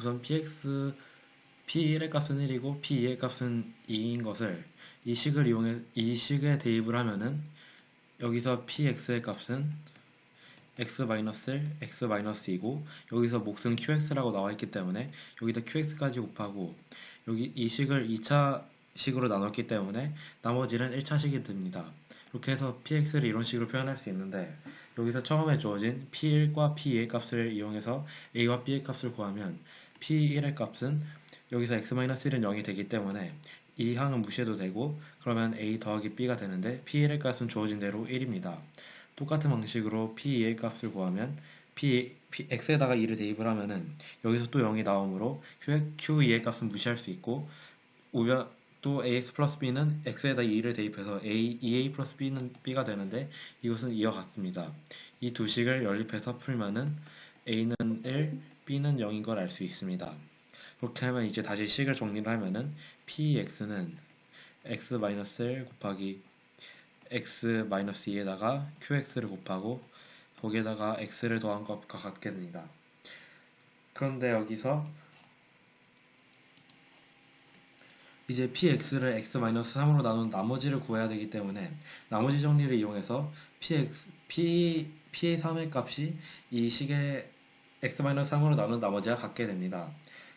우선 px p1의 값은 1이고 p2의 값은 2인 것을 이 식을 이용해 이 식에 대입을 하면은 여기서 px의 값은 x-1, x-2이고 여기서 몫은 qx라고 나와 있기 때문에 여기다 qx까지 곱하고 여기 이 식을 2차 식으로 나눴기 때문에 나머지는 1차 식이 됩니다. 이렇게 해서 px를 이런 식으로 표현할 수 있는데 여기서 처음에 주어진 p1과 p2의 값을 이용해서 a와 b의 값을 구하면 p1의 값은 여기서 x-1은 0이 되기 때문에 이 항은 무시해도 되고 그러면 a 더하기 b가 되는데 p1의 값은 주어진 대로 1입니다. 똑같은 방식으로 p2의 값을 구하면 p, p x에다가 2를 대입을 하면은 여기서 또 0이 나오므로 q, q2의 값은 무시할 수 있고 우변 또 ax 플러스 b는 x에다 2를 대입해서 a, 2a 플러스 b는 b가 되는데 이것은 이와 같습니다. 이 두 식을 연립해서 풀면은 a는 1, b는 0인 걸 알 수 있습니다. 그렇게 하면 이제 다시 식을 정리를 하면은 px는 x-1 곱하기 x-2에다가 qx를 곱하고 거기에다가 x를 더한 것과 같게 됩니다. 그런데 여기서 이제 px를 x-3으로 나눈 나머지를 구해야 되기 때문에 나머지 정리를 이용해서 px, p, p의 3의 값이 이 식의 x-3으로 나눈 나머지와 같게 됩니다.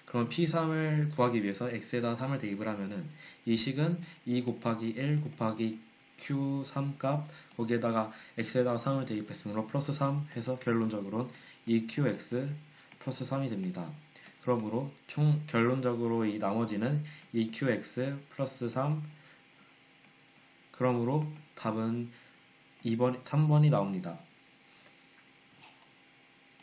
그럼 p3을 구하기 위해서 x에다 3을 대입을 하면은 이 식은 2 곱하기 1 곱하기 q3 값 거기에다가 x에다가 3을 대입했으므로 플러스 3 해서 결론적으로는 2qx 플러스 3이 됩니다. 그러므로 총 결론적으로 이 나머지는 2qx 플러스 3 그러므로 답은 2번, 3번이 나옵니다.